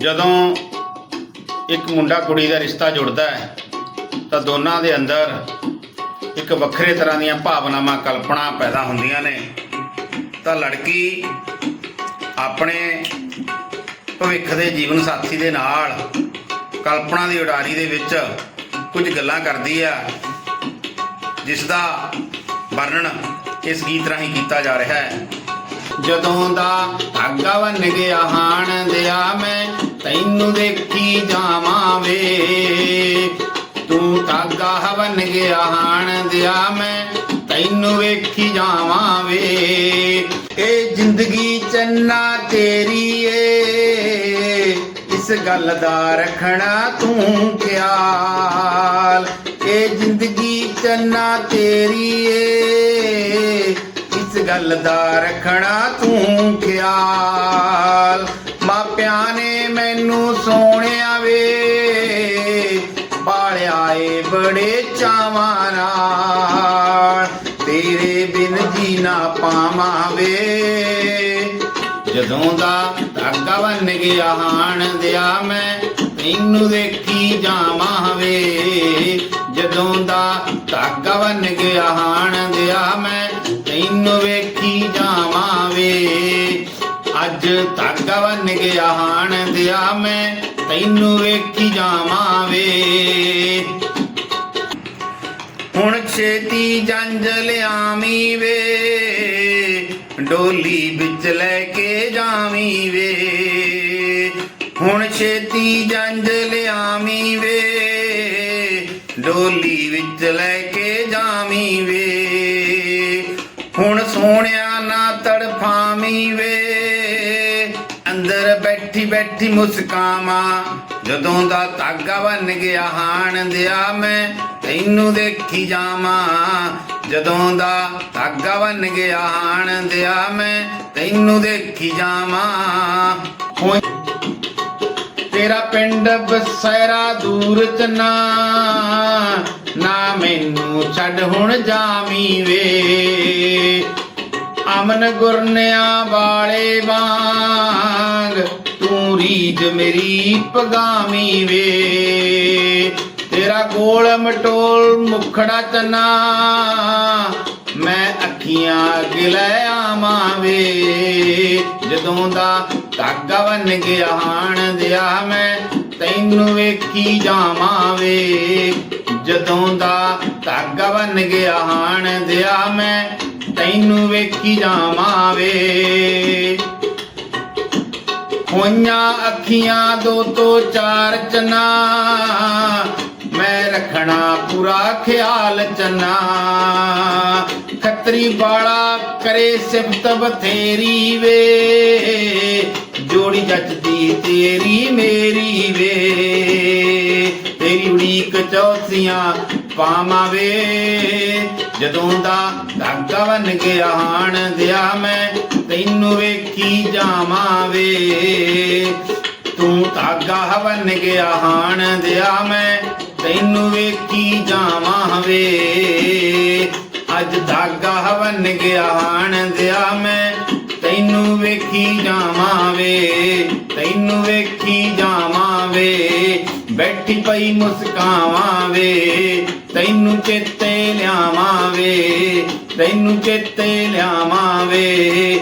ਜਦੋਂ ਇੱਕ ਮੁੰਡਾ ਕੁੜੀ ਦਾ ਰਿਸ਼ਤਾ ਜੁੜਦਾ ਹੈ, ਤਾਂ ਦੋਨਾਂ ਦੇ ਅੰਦਰ ਇੱਕ ਵੱਖਰੇ ਤਰ੍ਹਾਂ ਦੀਆਂ ਭਾਵਨਾਵਾਂ, ਕਲਪਨਾ ਪੈਦਾ ਹੁੰਦੀਆਂ ਨੇ। ਤਾਂ ਲੜਕੀ ਆਪਣੇ ਭਵਿੱਖ ਦੇ ਜੀਵਨ ਸਾਥੀ ਦੇ ਨਾਲ ਕਲਪਨਾ ਦੀ ਉਡਾਰੀ ਦੇ ਵਿੱਚ ਕੁਝ ਗੱਲਾਂ ਕਰਦੀ ਆ ਜਿਸ ਦਾ ਵਰਣਨ ਇਸ ਗੀਤ ਰਾਹੀਂ ਕੀਤਾ ਜਾ ਰਿਹਾ ਹੈ। ਜਦੋਂ ਦਾ ਧਾਗਾ ਬਨ ਗਿਆ ਹਾਣ ਦਿਆ ਮੈਂ ਤੈਨੂੰ ਦੇਖੀ ਜਾਵਾਂ ਵੇ। ਤੂੰ ਧਾਗਾ ਬਨ ਗਿਆ ਹਾਣ ਦਿਆ ਮੈਂ, ਤੈਨੂੰ ਵੇਖੀ ਜਾਵਾਂ ਵੇ। ਇਹ ਜ਼ਿੰਦਗੀ ਚੰਨਾ ਤੇਰੀ ਏ, ਇਸ ਗੱਲ ਦਾ ਰੱਖਣਾ ਤੂੰ ਖਿਆਲ। ਇਹ ਜ਼ਿੰਦਗੀ ਚੰਨਾ ਤੇਰੀ ਏ, ਇਸ ਗੱਲ ਦਾ ਰੱਖਣਾ ਤੂੰ ਖਿਆਲ। ਮਾਪਿਆਂ ਨੇ ਮੈਨੂੰ ਸੋਹਣਿਆ ਵੇ। ਬਾਲਿਆ ਏ ਬੜੇ ਚਾਵਾਂ ਨਾਲ। ਤੇਰੇ ਬਿਨ ਜੀ ਪਾਵਾਂ ਵੇ। ਜਦੋਂ ਦਾ ਧਾਗਾ ਬੰਨ ਗਿਆ ਹਾਣ ਦਿਆ ਮੈਂ, ਤੈਨੂੰ ਦੇਖੀ ਜਾਵਾਂ ਵੇ। ਜਦੋਂ ਦਾ ਧਾਗਾ ਬੰਨ ਗਿਆ ਹਾਣ ਦਿਆ ਮੈਂ, ਤੈਨੂੰ ਵੇਖੀ ਅੱਜ ਧਾਗਾ ਬਨ ਗਿਆ ਹਾਣ ਦਿਆ ਮੈਂ, ਤੈਨੂੰ ਵੇਖੀ ਜਾਵਾਂ ਵੇ ਹੁਣ ਛੇਤੀ ਜੰਜ ਲਿਆਵੀਂ ਵੇ ਡੋਲੀ ਵਿੱਚ ਲੈ ਕੇ ਜਾਵੀਂ ਵੇ ਹੁਣ ਛੇਤੀ ਜੰਜ ਲਿਆਵੀਂ ਵੇ ਡੋਲੀ ਵਿੱਚ ਲੈ ਕੇ ਜਾਵੀਂ ਵੇ ਹੁਣ ਸੋਹਣਿਆ ਨਾ ਤੜਫਾਵੀਂ ਵੇ ਅੰਦਰ ਬੈਠੀ ਬੈਠੀ ਮੁਸਕਾਵਾਂ, ਜਦੋਂ ਦਾ ਧਾਗਾ ਬਨ ਗਿਆ ਹਾਣ ਦਿਆ ਮੈਂ, ਤੈਨੂੰ ਦੇਖੀ ਜਾਵਾਂ। ਜਦੋਂ ਦਾ ਧਾਗਾ ਬਨ ਗਿਆ ਹਾਣ ਦਿਆ ਮੈਂ, ਤੈਨੂੰ ਦੇਖੀ ਜਾਵਾਂ। ਤੇਰਾ ਪਿੰਡ ਬਸੈਰਾ ਦੂਰ ਚ ਨਾ ਮੈਨੂੰ ਛੱਡ ਹੁਣ ਜਾਵੀਂ ਵੇ। ਅਮਨ ਗੁਰਨਿਆ ਵਾਲੇ ਵਾਂਗ ਤੂੰ ਮੇਰੀ ਪਗਾਮੀ ਵੇ। ਤੇਰਾ ਗੋਲ ਮਟੋਲ ਮੁਖੜਾ ਚਨਾ। ਮੈਂ ਅੱਖੀਆਂ ਅੱਗੇ ਲੈ ਆਵਾਂ ਵੇ। ਜਦੋਂ ਦਾ ਧਾਗਾ ਬਨ ਗਿਆ ਹਾਣ ਦਿਆ ਮੈਂ, ਤੈਨੂੰ ਵੇਖੀ ਜਾਵਾਂ ਵੇ। ਜਦੋਂ ਦਾ ਧਾਗਾ ਬਨ ਗਿਆ ਹਾਣ ਦਿਆ ਮੈਂ, ਤੈਨੂੰ ਵੇਖੀ ਜਾਵਾਂ ਵੇ। ਹੋਈਆਂ ਅੱਖੀਆਂ ਦੋ ਤੋਂ ਚਾਰ ਚਨਾ। ਮੈਂ ਰੱਖਣਾ ਪੂਰਾ ਖਿਆਲ ਚਨਾ। ਖੱਤਰੀ ਵਾਲਾ ਕਰੇ ਸਿਫਤ ਬਥੇਰੀ ਵੇ। ਜੋੜੀ ਜੱਜਦੀ ਤੇਰੀ ਮੇਰੀ ਵੇ। ਤੇਰੀ ਉਡੀਕ ਚੌਸੀਆਂ ਪਾਵਾਂ ਵੇ ਜਦੋਂ ਦਾ ਧਾਗਾ ਬਨ ਗਿਆ ਹਾਣ ਦਿਆ ਮੈਂ, ਤੈਨੂੰ ਵੇਖੀ ਜਾਵਾਂ ਵੇ ਤੂੰ ਧਾਗਾ ਬਨ ਗਿਆ ਹਾਣ ਦਿਆ ਮੈਂ, ਤੈਨੂੰ ਵੇਖੀ ਜਾਵਾਂ ਵੇ ਅੱਜ ਧਾਗਾ ਬਨ ਗਿਆ ਹਾਣ ਦਿਆ ਮੈਂ, ਤੈਨੂੰ ਵੇਖੀ ਜਾਵਾਂ ਵੇ ਤੈਨੂੰ ਵੇਖੀ ਜਾਵਾਂ ਵੇ ਬੈਠੀ ਪਈ ਮੁਸਕਾਵਾਂ ਵੇ ਤੈਨੂੰ ਚੇਤੇ ਲਿਆਵਾਂ ਵੇ ਤੈਨੂੰ ਚੇਤੇ ਲਿਆਵਾਂ ਵੇ।